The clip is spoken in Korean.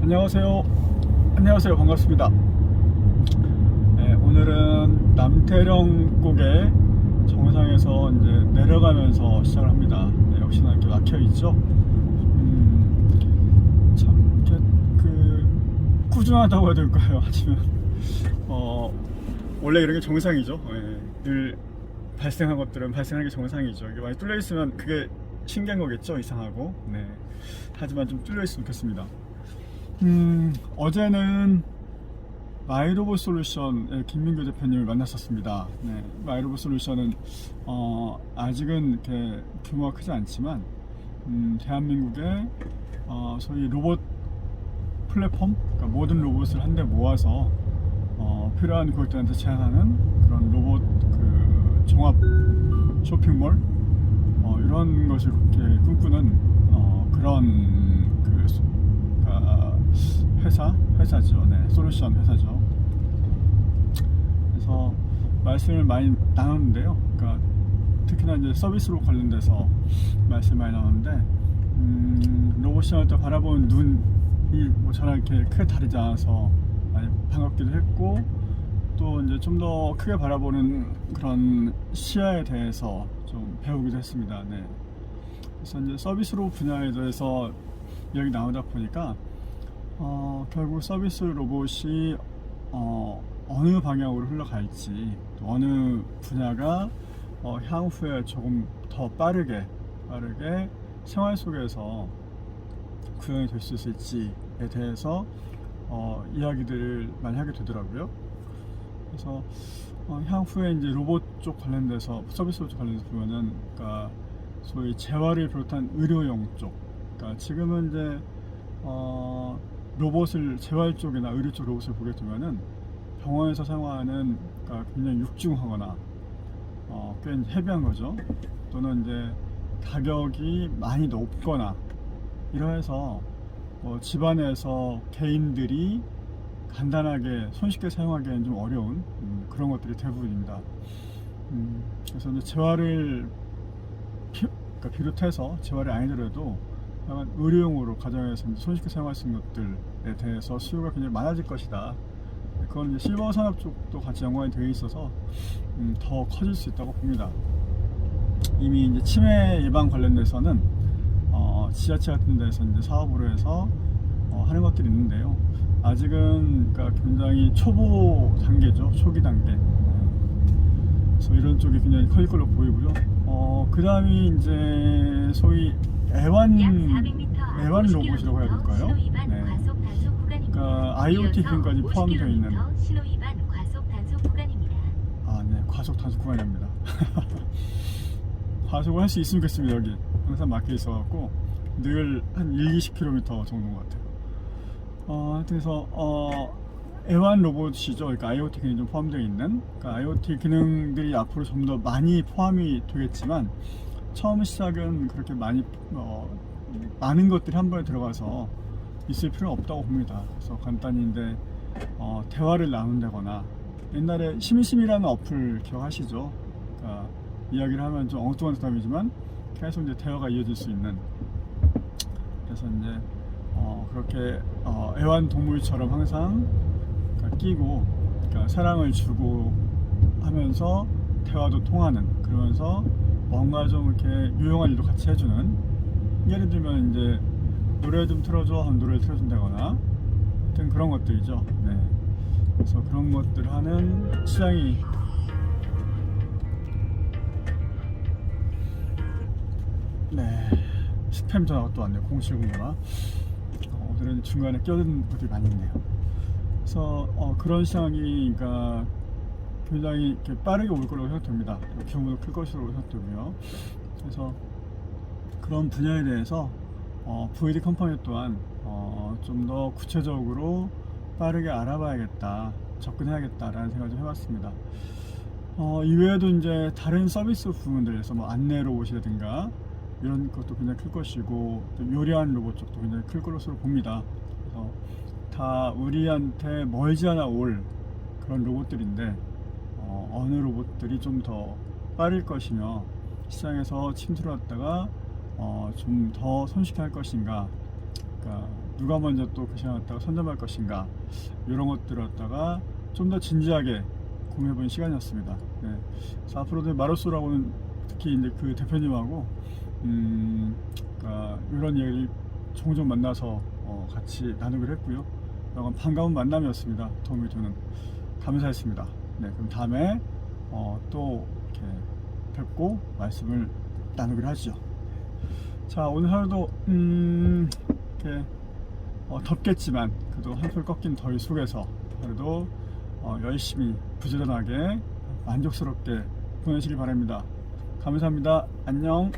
안녕하세요. 안녕하세요. 반갑습니다. 네, 오늘은 남태령 꼭의 정상에서 이제 내려가면서 시작을 합니다. 네, 역시나 이렇게 막혀 있죠. 음, 참 이렇게 그 꾸준하다고 해야 될까요? 아니면 어 원래 이런 게 정상이죠. 예, 늘 발생한 것들은 발생하는 게 정상이죠. 이게 많이 뚫려 있으면 그게 신기한 거겠죠. 이상하고. 네. 하지만 좀 뚫려 있으면 좋겠습니다. 음, 어제는 마이로봇 솔루션의 김민규 대표님을 만났었습니다. 네, 마이로봇 솔루션은 어, 아직은 이렇게 규모가 크지 않지만 음, 대한민국의 어, 소위 로봇 플랫폼, 그러니까 모든 로봇을 한데 모아서 어, 필요한 고객들한테 제안하는 그런 로봇 그 종합 쇼핑몰 어, 이런 것을 이렇게 꿈꾸는 어, 그런 그 소- 아, 회사 회사죠, 네 솔루션 회사죠. 그래서 말씀을 많이 나눴는데요. 그러니까 특히나 이제 서비스로 관련돼서 말씀 많이 나눴는데 음, 로봇 시장을 또 바라보는 눈이 뭐 저랑 이렇게 크게 다르지 않아서 많이 반갑기도 했고 또 이제 좀 더 크게 바라보는 그런 시야에 대해서 좀 배우기도 했습니다. 네. 그래서 이제 서비스로 분야에 대해서 여기 나오다 보니까 어, 결국 서비스 로봇이 어, 어느 방향으로 흘러갈지 또 어느 분야가 어, 향후에 조금 더 빠르게 빠르게 생활 속에서 구현이 될 수 있을지에 대해서 어, 이야기들을 많이 하게 되더라고요. 그래서 어, 향후에 이제 로봇 쪽 관련돼서 서비스 쪽 관련돼서 보면은 그러니까 소위 재활을 비롯한 의료용 쪽, 그러니까 지금은 이제 어, 로봇을 재활 쪽이나 의료 쪽 로봇을 보게 되면은 병원에서 사용하는 그러니까 굉장히 육중하거나 어, 꽤 헤비한 거죠. 또는 이제 가격이 많이 높거나 이러해서 뭐 집안에서 개인들이 간단하게 손쉽게 사용하기에는 좀 어려운 음, 그런 것들이 대부분입니다. 음, 그래서 이제 재활을 피, 그러니까 비롯해서 재활이 아니더라도 의료용으로 가정에서 손쉽게 사용할 수 있는 것들에 대해서 수요가 굉장히 많아질 것이다. 그건 이제 실버 산업 쪽도 같이 연관이 되어 있어서 음, 더 커질 수 있다고 봅니다. 이미 이제 치매 예방 관련돼서는 어, 지자체 같은 데서 이제 사업으로 해서 어, 하는 것들이 있는데요. 아직은 그러니까 굉장히 초보 단계죠. 초기 단계. 네. 그래서 이런 쪽이 굉장히 커질 걸로 보이고요. 어, 그 다음이 이제 소위 애완, 애완 로봇이라고 해야 될까요? 네. 그러니까 IoT 기능까지 포함되어 있는. 아, 네. 과속 단속 구간입니다. 과속을 할 수 있으면 좋겠습니다, 여기. 항상 막혀 있어갖고, 늘 한 1, 20km 정도인 것 같아요. 어, 그래서, 어, 애완 로봇이죠. 그러니까 IoT 기능이 좀 포함되어 있는. 그러니까 IoT 기능들이 앞으로 좀 더 많이 포함이 되겠지만, 처음 시작은 그렇게 많이, 어, 많은 것들이 한 번에 들어가서 있을 필요는 없다고 봅니다. 그래서 간단히 이제, 어, 대화를 나눈다거나, 옛날에 심심이라는 어플 기억하시죠? 그러니까 이야기를 하면 좀 엉뚱한 사람이지만 계속 이제 대화가 이어질 수 있는 그래서 이제 어, 그렇게 어, 애완동물처럼 항상 그러니까 끼고 그러니까 사랑을 주고 하면서 대화도 통하는 그러면서 뭔가 좀 이렇게 유용한 일도 같이 해주는. 예를 들면 이제 노래 좀 틀어줘 하면 노래를 틀어준다거나 하여튼 그런 것들이죠. 네. 그래서 그런 것들 하는 시장이 네. 스팸 전화가 또 왔네요. 070 전화 어, 오늘은 중간에 껴든 것들이 많이 있네요. 그래서 어, 그런 시장이 그러니까 굉장히 이렇게 빠르게 올 거라고 생각됩니다. 규모도 클 것이라고 생각되고요. 그래서 그런 분야에 대해서 어, VD 컴퍼니 또한 어, 좀 더 구체적으로 빠르게 알아봐야겠다, 접근해야겠다라는 생각을 좀 해봤습니다. 어, 이외에도 이제 다른 서비스 부분들에서 뭐 안내 로봇이라든가 이런 것도 굉장히 클 것이고 또 요리하는 로봇 쪽도 굉장히 클 것으로 봅니다. 그래서 다 우리한테 멀지 않아 올 그런 로봇들인데 어, 어느 로봇들이 좀 더 빠를 것이며 시장에서 침투를 했다가 어, 좀 더 손쉽게 할 것인가 그러니까 누가 먼저 또 그 시간을 갖다가 선점할 것인가 이런 것들을 갖다가 좀 더 진지하게 고민해보는 시간이었습니다. 네. 앞으로도 마로소라고는 특히 이제 그 대표님하고 음, 그러니까 이런 이야기를 종종 만나서 어, 같이 나누기로 했고요. 그건 반가운 만남이었습니다. 도움이 되는 감사했습니다. 네, 그럼 다음에 어, 또 이렇게 뵙고 말씀을 나누기로 하죠. 자, 오늘 하루도 음, 이렇게 어, 덥겠지만 그래도 한풀 꺾인 더위 속에서 하루도 어, 열심히 부지런하게 만족스럽게 보내시기 바랍니다. 감사합니다. 안녕.